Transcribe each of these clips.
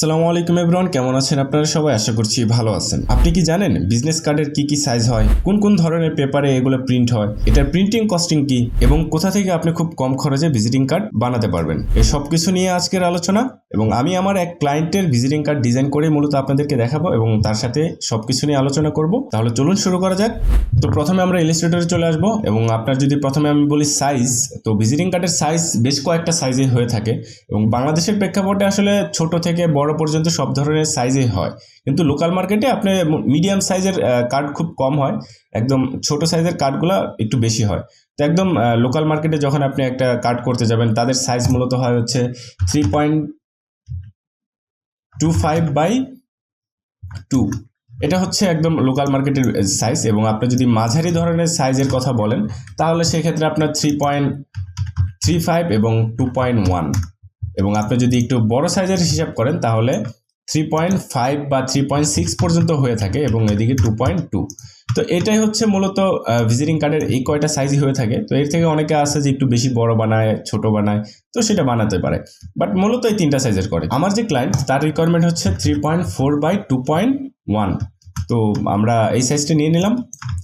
সালামু আলাইকুম এব্রন কেমন আছেন আপনারা সবাই? আশা করছি ভালো আছেন। আপনি কি জানেন বিজনেস কার্ডের কি কি সাইজ হয়? কোন কোন ধরনের পেপারে এগুলো প্রিন্ট হয়? এটার প্রিন্টিং কস্টিং কি? এবং কোথা থেকে আপনি খুব কম খরচে ভিজিটিং কার্ড বানাতে পারবেন? এই সব কিছু নিয়ে আজকের আলোচনা এবং আমি আমার এক ক্লায়েন্টের ভিজিটিং কার্ড ডিজাইন করে মূলত আপনাদেরকে দেখাবো এবং তার সাথে সব কিছু নিয়ে আলোচনা করব। তাহলে চলুন শুরু করা যাক। তো প্রথমে আমরা ইলিস্ট্রেটরে চলে আসব এবং আপনার যদি প্রথমে আমি বলি সাইজ তো ভিজিটিং কার্ডের সাইজ বেশ কয়েকটা সাইজে হয়ে থাকে এবং বাংলাদেশের প্রেক্ষাপটে আসলে ছোট থেকে বড় পর্যন্ত সব ধরনের সাইজে হয়। কিন্তু লোকাল মার্কেটে আপনি মিডিয়াম সাইজের কার্ড খুব কম হয়। একদম ছোট সাইজের কার্ডগুলো একটু বেশি হয়। তো একদম লোকাল মার্কেটে যখন আপনি একটা কার্ড করতে যাবেন, তাদের সাইজ মূলত হয় হচ্ছে three point two five by two এটা হচ্ছে একদম লোকাল মার্কেটের সাইজ এবং আপনি যদি মাঝারি ধরনের সাইজের কথা বলেন, তাহলে সেক্ষেত্রে আপনার থ্রি পয়েন্ট থ্রি ফাইভ এবং টু পয়েন্ট ওয়ান এবং আপনি যদি একটু বড় সাইজের হিসাব করেন, তাহলে থ্রি পয়েন্ট ফাইভ বা থ্রি পয়েন্ট সিক্স পর্যন্ত হয়ে থাকে এবং এদিকে টু পয়েন্ট টু তো এটাই হচ্ছে মূলত ভিজিটিং কার্ডের এই কয়টা সাইজই হয়ে থাকে। তো এর থেকে অনেকে আছে যে একটু বেশি বড় বানায়, ছোট বানায়, তো সেটা বানাতে পারে। বাট মূলত এই তিনটা সাইজের করে। আমার যে ক্লায়েন্ট তার রিকোয়ারমেন্ট হচ্ছে three point four by two point one তো আমরা এই সাইজটা নিয়ে নিলাম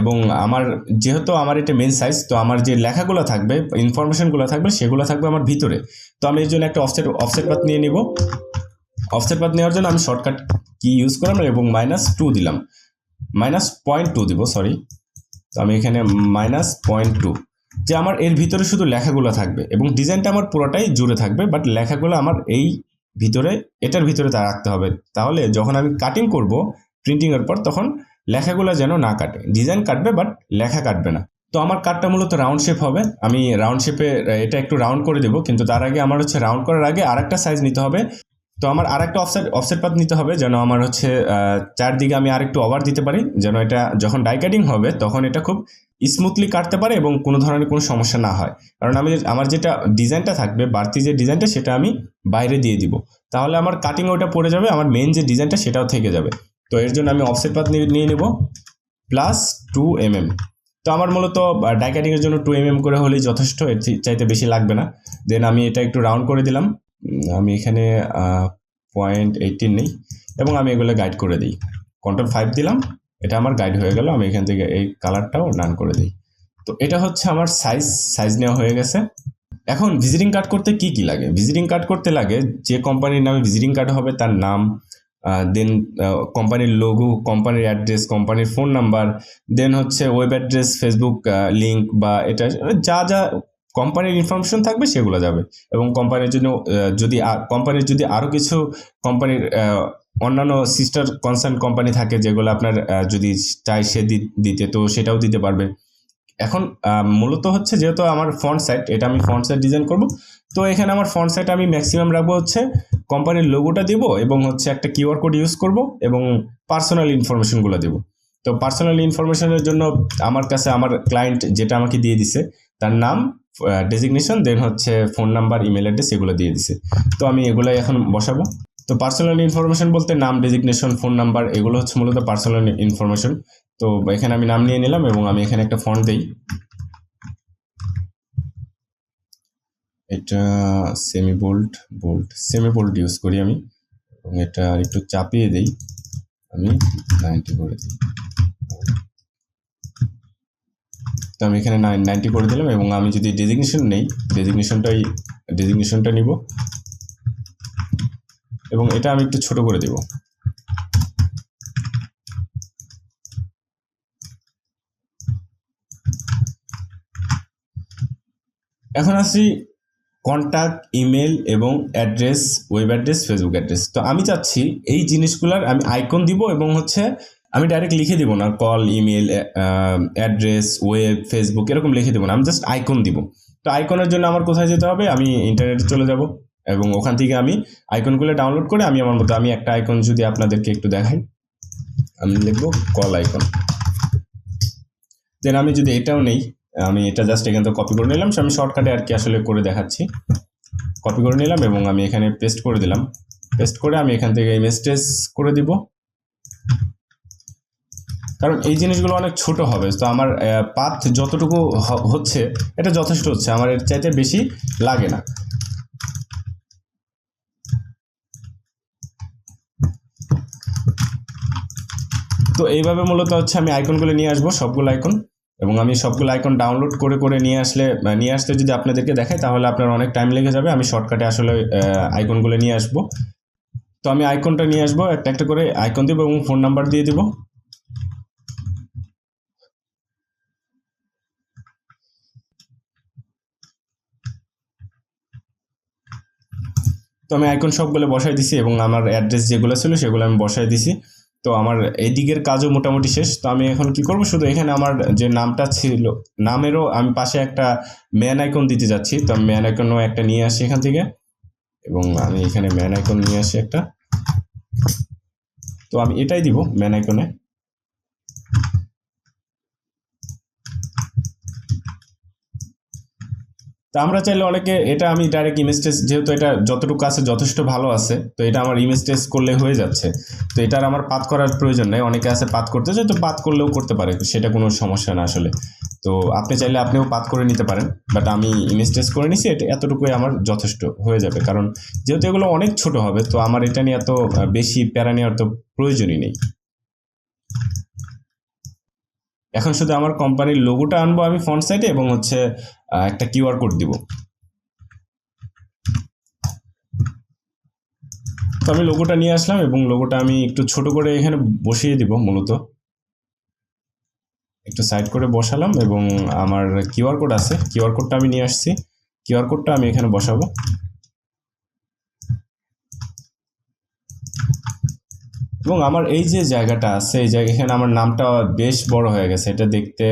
এবং আমার, যেহেতু আমার এটা মেন সাইজ তো আমার যে লেখাগুলো থাকবে ইনফরমেশনগুলো থাকবে, সেগুলো থাকবে আমার ভিতরে। তো আমি এর জন্য একটা অফসেট অফসেট পাত নিয়ে নিব। অফসেট পাত নেওয়ার জন্য আমি শর্টকাট কি ইউজ করলাম এবং মাইনাস টু দিলাম। মাইনাস পয়েন্ট টু দিব সরি তো আমি এখানে মাইনাস পয়েন্ট টু। যে আমার এর ভিতরে শুধু লেখাগুলো থাকবে এবং ডিজাইনটা আমার পুরোটাই জুড়ে থাকবে বাট লেখাগুলো আমার এই ভিতরে, এটার ভিতরে তা রাখতে হবে। তাহলে যখন আমি কাটিং করব প্রিন্টিংয়ের পর, তখন লেখাগুলো যেন না কাটে। ডিজাইন কাটবে বাট লেখা কাটবে না। তো আমার কার্ডটা মূলত রাউন্ড শেপ হবে। আমি রাউন্ড শেপে এটা একটু রাউন্ড করে দেবো, কিন্তু তার আগে আমার হচ্ছে রাউন্ড করার আগে আরেকটা সাইজ নিতে হবে। তো আমার আরেকটা অফসেট অফসেট পাত নিতে হবে যেন আমার হচ্ছে চারদিকে আমি আরেকটু ওভার দিতে পারি, যেন এটা যখন ডাই কাটিং হবে তখন এটা খুব স্মুথলি কাটতে পারে এবং কোনো ধরনের কোনো সমস্যা না হয়। কারণ আমি আমার যেটা ডিজাইনটা থাকবে, বাড়তি যে ডিজাইনটা সেটা আমি বাইরে দিয়ে দিব। তাহলে আমার কাটিং ওটা পড়ে যাবে, আমার মেন যে ডিজাইনটা সেটাও থেকে যাবে। তো এর জন্য আমি অফসেট পাত নিয়ে নেব। প্লাস টু এম এম তো আমার মূলত ডাই কাটিংয়ের জন্য টু এম এম করে হলেই যথেষ্ট, এর চাইতে বেশি লাগবে না। দেন আমি এটা একটু রাউন্ড করে দিলাম। আমি এখানে পয়েন্ট এইটিন নেই এবং আমি এগুলো গাইড করে দিই। কন্ট্রোল ফাইভ দিলাম, এটা আমার গাইড হয়ে গেল, আমি এখান থেকে এই কালারটাও ডান করে দিই। তো এটা হচ্ছে আমার সাইজ সাইজ নেওয়া হয়ে গেছে। এখন ভিজিটিং কার্ড করতে কি কি লাগে? ভিজিটিং কার্ড করতে লাগে, যে কোম্পানির নামে ভিজিটিং কার্ড হবে তার নাম দেন কোম্পানির লোগো কোম্পানির অ্যাড্রেস কোম্পানির ফোন নাম্বার দেন হচ্ছে ওয়েব অ্যাড্রেস ফেসবুক লিঙ্ক বা এটা, যা যা কোম্পানির ইনফরমেশন থাকবে, সেগুলো যাবে। এবং কোম্পানির জন্য যদি কোম্পানির যদি আরও কিছু কোম্পানির অন্যান্য সিস্টার কনসার্ন কোম্পানি থাকে, যেগুলো আপনার যদি চাই সে দিতে, তো সেটাও দিতে পারবে। এখন মূলত হচ্ছে যেহেতু আমার ফ্রন্ট সাইট এটা আমি ফ্রন্ট সাইট ডিজাইন করব, তো এখানে আমার ফ্রন্ট সাইট আমি ম্যাক্সিমাম রাখব হচ্ছে কোম্পানির লোগোটা দিব এবং হচ্ছে একটা কিউআর কোড ইউজ করব এবং পার্সোনাল ইনফরমেশনগুলো দেবো। তো পার্সোনাল ইনফরমেশনের জন্য আমার কাছে আমার ক্লায়েন্ট যেটা আমাকে দিয়ে দিছে, তার নাম ডেজিগনেশন দেন হচ্ছে ফোন নাম্বার ইমেল অ্যাড্রেস এগুলো দিয়ে দিছে। তো আমি এগুলাই এখন বসাবো। তো পার্সোনাল ইনফরমেশন বলতে নাম ডেজিগনেশন ফোন নাম্বার এগুলো হচ্ছে মূলত পার্সোনাল ইনফরমেশন তো এখানে আমি নাম নিয়ে নিলাম এবং আমি এখানে একটা ফন্ট দিই। এটা semi bold bold semi bold use করি আমি। এবং এটা একটু চাপিয়ে দিই। আমি নাইনটি করে দিই। তো আমি এখানে নাইনটি করে দিলাম এবং আমি যদি ডেজিগনেশন নেই ডেজিগনেশনটাই ডেজিগনেশনটা নিব। এবং এটা আমি একটু ছোট করে দেব। এখন আসি কন্ট্যাক্ট ইমেল এবং address web address Facebook address তো আমি চাচ্ছি এই জিনিসগুলোর আমি আইকন দিব এবং হচ্ছে আমি ডাইরেক্ট লিখে দিব না call email address web Facebook এরকম লিখে দেবো না, আমি জাস্ট আইকন দিব। তো আইকনের জন্য আমার কোথায় যেতে হবে? আমি ইন্টারনেটে চলে যাব এবং ওখান থেকে আমি আইকনগুলো ডাউনলোড করে আমি আমার মতো, আমি একটা আইকন যদি আপনাদেরকে একটু দেখাই। আমি লিখব কল আইকন দেন আমি যদি এটাও নেই, আমি এটা জাস্ট এখান থেকে কপি করে নিলাম সে আমি শর্টকাটে আর কি আসলে করে দেখাচ্ছি। কপি করে নিলাম এবং আমি এখানে পেস্ট করে দিলাম। পেস্ট করে আমি এখান থেকে ইমেজ করে দিব। কারণ এই জিনিসগুলো অনেক ছোট হবে, তো আমার পাথ যতটুকু হচ্ছে, এটা যথেষ্ট হচ্ছে, আমার এর চাইতে বেশি লাগে না। তো এইভাবে মূলত হচ্ছে আমি আইকনগুলো নিয়ে আসব, সবগুলো আইকন এবং আমি সবগুলো আইকন ডাউনলোড করে করে নিয়ে আসলে নিয়ে আসতে যদি আপনাদেরকে দেখাই, তাহলে আপনার অনেক টাইম লেগে যাবে, আমি শর্টকাটে আসলে আইকনগুলো নিয়ে আসব। তো আমি আইকনটা নিয়ে আসব, একটা একটা করে আইকন দেবো এবং ফোন নাম্বার দিয়ে দেবো। তো আমি আইকন সবগুলো বসাই দিছি এবং আমার অ্যাড্রেস যেগুলো ছিল সেগুলো আমি বসাই দিছি। তো আমার এদিকের কাজও মোটামুটি শেষ। তো আমি এখন কি করব? শুধু এখানে আমার যে নামটা ছিল, নামেরও আমি পাশে একটা ম্যান আইকন দিতে যাচ্ছি। তো আমি ম্যান আইকনও একটা নিয়ে আসি এখান থেকে। এবং আমি এখানে ম্যান আইকন নিয়ে আসি একটা। তো আমি এটাই দিব ম্যান আইকনে তো আমরা চাইলে অনেকে, এটা আমি ডাইরেক্ট ইমেজ টেস্ট যেহেতু এটা যতটুকু আছে, যথেষ্ট ভালো আছে, তো এটা আমার ইমেজ টেস্ট করলে হয়ে যাচ্ছে। তো এটার আমার পাত করার প্রয়োজন নেই, অনেকে আছে পাত করতে চায়, তো পাত করলেও করতে পারে, সেটা কোনো সমস্যা না আসলে। তো আপনি চাইলে আপনিও পাত করে নিতে পারেন বাট আমি ইমেজ টেস্ট করে নিছি, এটা এতটুকুই আমার যথেষ্ট হয়ে যাবে, কারণ যেহেতু এগুলো অনেক ছোট হবে, তো আমার এটা নিয়ে এত বেশি প্যারা নেওয়ার তো প্রয়োজনই নেই। এখন শুধু আমার কোম্পানির লোগোটা আনব আমি ফ্রন্ট সাইডে এবং হচ্ছে একটা কিউআর কোড দিব। তো আমি লোগোটা নিয়ে আসলাম এবং লোগোটা আমি একটু ছোট করে এখানে বসিয়ে দিব মূলত। একটু সাইড করে বসালাম এবং আমার কিউআর কোড আছে। কিউআর কোডটা আমি নিয়ে আসছি। কিউআর কোডটা আমি এখানে বসাবো। এবং আমার এই যে জায়গাটা আছে, এই জায়গা, এখানে আমার নামটা বেশ বড় হয়ে গেছে। এটা দেখতে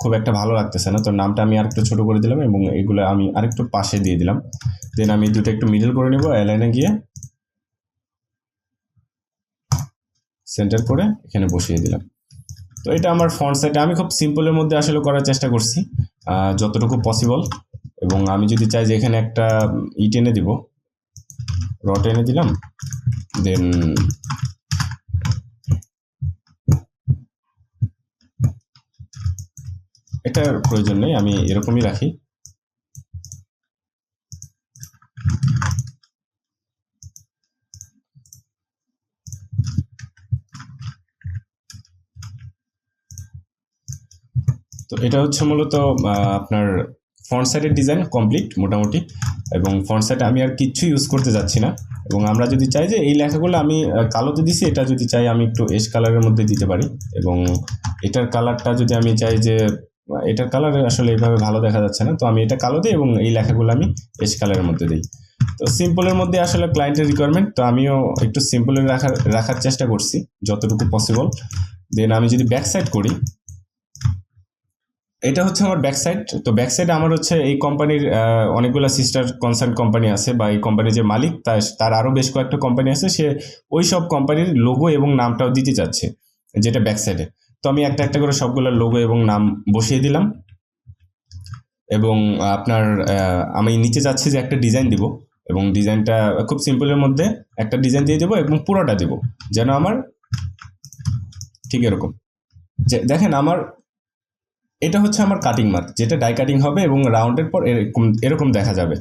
খুব একটা ভালো লাগতেছে না। তো নামটা আমি আরেকটু ছোট করে দিলাম এবং এগুলো আমি আরেকটু পাশে দিয়ে দিলাম। দেন আমি দুটো একটু মিডল করে নিব এলাইনে গিয়ে। সেন্টার করে এখানে বসিয়ে দিলাম। তো এটা আমার ফ্রন্ট সাইডে আমি খুব সিম্পলের মধ্যে আসলে করার চেষ্টা করছি যতটুকু পসিবল এবং আমি যদি চাই যে এখানে একটা ই টেনে দিব রড এনে দিলাম। দেন এটার প্রয়োজন নেই, আমি এরকমই রাখি। তো এটা হচ্ছে মূলত আপনার ফ্রন্ট সাইডের ডিজাইন কমপ্লিট, মোটামুটি। এবং ফ্রন্ট সাইডে আমি আর কিচ্ছু ইউজ করতে যাচ্ছি না। এবং আমরা যদি চাই যে এই লেখাগুলো আমি কালোতে দিছি, এটা যদি চাই আমি একটু এস কালারের মধ্যে দিতে পারি। এবং এটার কালারটা যদি আমি চাই যে এটার কালার আসলে এইভাবে ভালো দেখা যাচ্ছে না। তো আমি এটা কালো দিই এবং এই লেখাগুলো আমি এস কালারের মধ্যে দিই। তো সিম্পলের মধ্যে আসলে ক্লায়েন্টের রিকোয়ারমেন্ট তো আমিও একটু সিম্পলের রাখার রাখার চেষ্টা করছি, যতটুকু পসিবল দেন আমি যদি ব্যাক সাইড করি, এটা হচ্ছে আমার ব্যাক সাইড তো ব্যাক সাইডে আমার হচ্ছে এই কোম্পানির অনেকগুলো সিস্টার কনসার্ন কোম্পানি আছে বা এই কোম্পানির যে মালিক, তার তার আরও বেশ কয়েকটা কোম্পানি আছে, সে ওই সব কোম্পানির লোগো এবং নামটাও দিতে চাচ্ছে, যেটা ব্যাক সাইডে তো আমি একটা একটা করে সবগুলো লোগো এবং নাম বসিয়ে দিলাম। এবং আপনার আমি নিচে যাচ্ছি যে একটা ডিজাইন দিব এবং ডিজাইনটা খুব সিম্পলের মধ্যে একটা ডিজাইন দিয়ে দেবো এবং পুরোটা দেবো। যেন আমার ঠিক এরকম। দেখেন আমার, এটা হচ্ছে আমার কাটিং মার্ক যেটা ডাই কাটিং হবে এবং রাউন্ডের পর এরকম এরকম দেখা যাবে।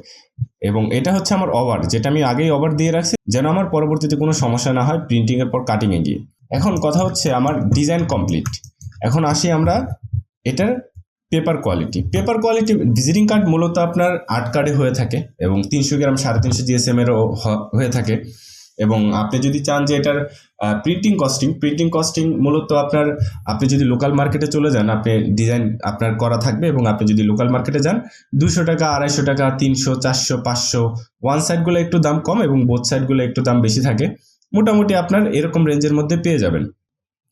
এবং এটা হচ্ছে আমার ওভার যেটা আমি আগেই ওভার দিয়ে রাখছি, যেন আমার পরবর্তীতে কোনো সমস্যা না হয় প্রিন্টিংয়ের পর কাটিংয়ে গিয়ে। এখন কথা হচ্ছে আমার ডিজাইন কমপ্লিট এখন আসি আমরা এটার paper quality paper quality visiting card মূলত আপনার আট কার্ডে হয়ে থাকে এবং তিনশো গ্রাম, সাড়ে তিনশো জিএসএমেরও হয়ে থাকে এবং আপনি যদি চান যে এটার প্রিন্টিং কস্টিং প্রিন্টিং কস্টিং মূলত আপনার, আপনি যদি লোকাল মার্কেটে চলে যান, আপনি ডিজাইন আপনার করা থাকবে এবং আপনি যদি লোকাল মার্কেটে যান, দুশো টাকা, আড়াইশো টাকা, তিনশো, চারশো, পাঁচশো ওয়ান সাইডগুলো একটু দাম কম এবং বোথ সাইডগুলো একটু দাম বেশি থাকে। মোটামুটি আপনার এরকম রেঞ্জের মধ্যে পেয়ে যাবেন।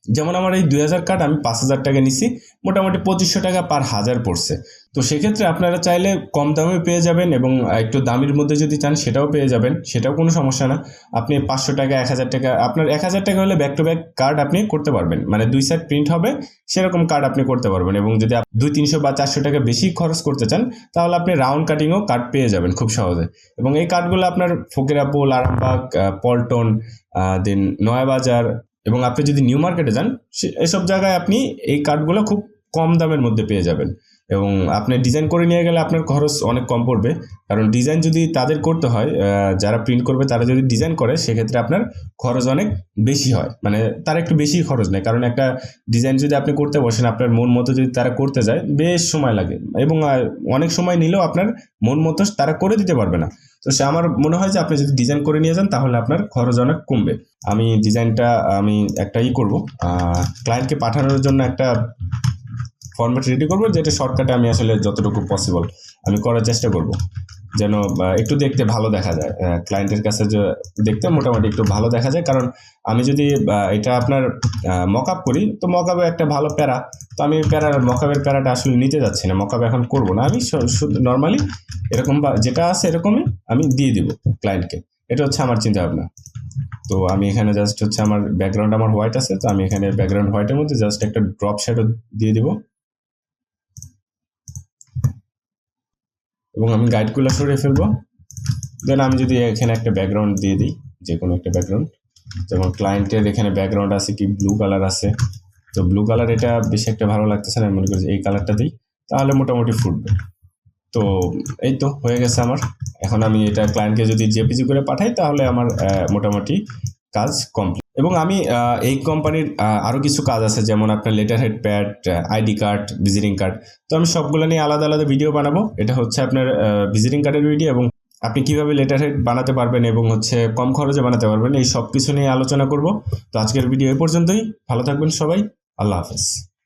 যেমন আমার এই দুই হাজার কার্ড আমি পাঁচ হাজার টাকা নিছি, মোটামুটি পঁচিশশো টাকা পার হাজার পড়ছে। তো সেক্ষেত্রে আপনারা চাইলে কম দামে পেয়ে যাবেন এবং একটু দামের মধ্যে যদি চান সেটাও পেয়ে যাবেন, সেটাও কোনো সমস্যা না। আপনি পাঁচশো টাকা, এক হাজার টাকা, আপনার এক হাজার টাকা হলে ব্যাক টু ব্যাক কার্ড আপনি করতে পারবেন। মানে দুই সাইড প্রিন্ট হবে, সেরকম কার্ড আপনি করতে পারবেন এবং যদি দুই তিনশো বা চারশো টাকা বেশি খরচ করতে চান, তাহলে আপনি রাউন্ড কাটিংও কার্ড পেয়ে যাবেন খুব সহজে। এবং এই কার্ডগুলো আপনার ফকিরাপুল, আরামবাগ পল্টন দেন নয়াবাজার এবং আপনি যদি নিউ মার্কেটে যান এসব জায়গায় আপনি এই কার্ডগুলো খুব কম দামের মধ্যে পেয়ে যাবেন। এবং আপনি ডিজাইন করে নিয়ে গেলে আপনার খরচ অনেক কম পড়বে। কারণ ডিজাইন যদি তাদের করতে হয় যারা প্রিন্ট করবে, তারা যদি ডিজাইন করে, সেক্ষেত্রে আপনার খরচ অনেক বেশি হয়। মানে তার একটু বেশি খরচ নেয় কারণ একটা ডিজাইন যদি আপনি করতে বসেন, আপনার মন মতো যদি তারা করতে যায়, বেশ সময় লাগে। এবং অনেক সময় নিলেও আপনার মন মতো তারা করে দিতে পারবে না। তো সে আমার মনে হয় যে, আপনি যদি ডিজাইন করে নিয়ে যান, তাহলে আপনার খরচ অনেক কমবে। আমি ডিজাইনটা আমি একটা ই করব। ক্লায়েন্টকে পাঠানোর জন্য একটা ফরম্যাট রেডি করব, যেটা শর্টকাটে আমি আসলে যতটুকু পসিবল আমি করার চেষ্টা করব। যেন একটু দেখতে ভালো দেখা যায়। ক্লায়েন্টের কাছে যে দেখতে মোটামুটি একটু ভালো দেখা যায়। কারণ আমি যদি এটা আপনার মক আপ করি, তো মক আপে একটা ভালো প্যারা। তো আমি প্যারার মকাপের প্যারাটা আসলে নিতে যাচ্ছি না। মকাপ এখন করব না। আমি নর্মালি এরকম বা, যেটা আছে এরকমই আমি দিয়ে দিব ক্লায়েন্টকে এটা হচ্ছে আমার চিন্তা ভাবনা তো আমি এখানে জাস্ট হচ্ছে আমার ব্যাকগ্রাউন্ড আমার হোয়াইট আছে। তো আমি এখানে ব্যাকগ্রাউন্ড হোয়াইটের মধ্যে জাস্ট একটা ড্রপ শ্যাডো দিয়ে দিব। এবং আমি গাইডগুলো সরিয়ে ফেলব। দেন আমি যদি এখানে একটা ব্যাকগ্রাউন্ড দিয়ে দিই যে কোনো একটা ব্যাকগ্রাউন্ড যেমন ক্লায়েন্টের এখানে ব্যাকগ্রাউন্ড আছে কি ব্লু কালার আছে। তো ব্লু কালার এটা বেশি একটা ভালো লাগতেছে না, আমি মনে করি এই কালারটা দিই, তাহলে মোটামুটি ফুটবে। তো এই তো, হয়ে গেছে আমার। এখন আমি এটা ক্লায়েন্টকে যদি জেপিজি করে পাঠাই, তাহলে আমার মোটামুটি কাজ কমপ্লিট এবং আমি এই কোম্পানির আরও কিছু কাজ আছে, যেমন আপনার letter head pad ID card visiting card তো আমি সবগুলো নিয়ে আলাদা আলাদা ভিডিও বানাবো। এটা হচ্ছে আপনার ভিজিটিং কার্ডের ভিডিও এবং আপনি কীভাবে লেটার হেড বানাতে পারবেন এবং হচ্ছে কম খরচে বানাতে পারবেন, এই সব কিছু নিয়ে আলোচনা করব। তো আজকের ভিডিও এ পর্যন্তই। ভালো থাকবেন সবাই। আল্লাহ হাফেজ।